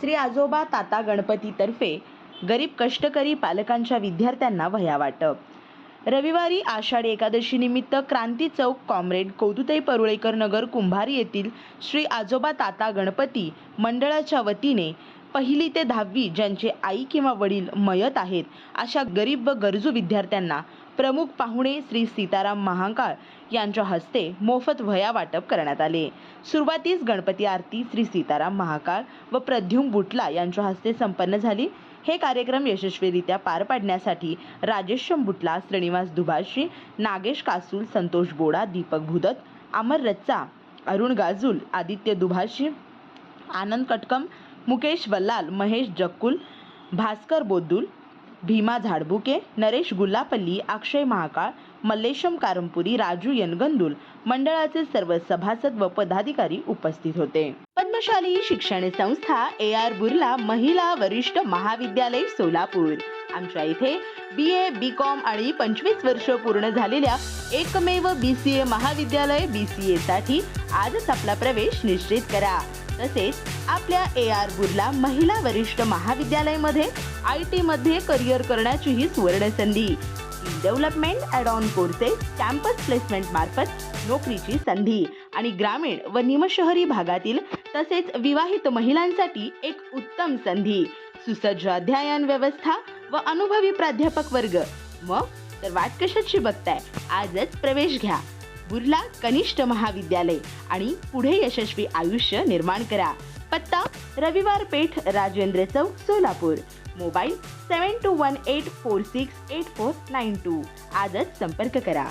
श्री आजोबा ताता गणपतीतर्फे गरीब कष्टकरी पालकांच्या विद्यार्थ्यांना वह्या वाटप. रविवारी आषाढ एकादशी निमित्त क्रांती चौक कॉम्रेड कौतुताई परुळेकर नगर कुंभार येथील श्री आजोबा ताता गणपती मंडळाच्या वतीने पहिली ते दहावी ज्यांचे आई किंवा वडील मयत आहेत अशा गरीब व गरजू विद्यार्थ्यांना प्रमुख पाहुणे श्री सीताराम महाकाळ यांच्या हस्ते मोफत वह्या वाटप करण्यात आले. सुरुवातीस गणपती आरती श्री सीताराम महाकाळ व प्रद्युम बुटला यांच्या हस्ते संपन्न झाली. हे कार्यक्रम यशस्वीरित्या पार पाडण्यासाठी राजेश बुटला श्रीनिवास दुभाषी नागेश कासूल संतोष बोडा दीपक भुदत अमर रच्चा अरुण गाजूल आदित्य दुभाषी आनंद कटकम मुकेश वल्लाल महेश जक्कुल भास्कर बोद्दुल भीमा झाडबुके नरेश गुल्लापल्ली अक्षय महाकाळ मल्लेशम कारंपुरी राजू यनगंदुल मंडळाचे सर्व सभासद व पदाधिकारी उपस्थित होते. पद्मशाली शिक्षण संस्था ए आर बुर्ला महिला वरिष्ठ महाविद्यालय सोलापूर. आमच्या इथे बी ए बी कॉम आणि पंचवीस वर्ष पूर्ण झालेल्या एकमेव बी सी ए महाविद्यालय बी सी ए साठी आजच आपला प्रवेश निश्चित करा. तसेच आपल्या ए आर बुर्ला महिला वरिष्ठ महाविद्यालयामध्ये आय टी मध्ये करिअर करण्याचीही सुवर्ण संधी. Development add on courses campus placement मार्फत नोकरीची संधी आणि ग्रामीण व निमशहरी भागातील तसेच विवाहित महिलांसाठी एक उत्तम संधी. सुसज्ज अध्ययन व्यवस्था व अनुभवी प्राध्यापक वर्ग. मग तर वाट कशाची बघताय? आजच प्रवेश घ्या. बुर्ला कनिष्ठ महाविद्यालय आणि पुढे यशस्वी आयुष्य निर्माण करा. पत्ता Ravivar Peth Rajendra Chowk Solapur. Mobile seven two one eight four six eight four nine two. आजच संपर्क करा.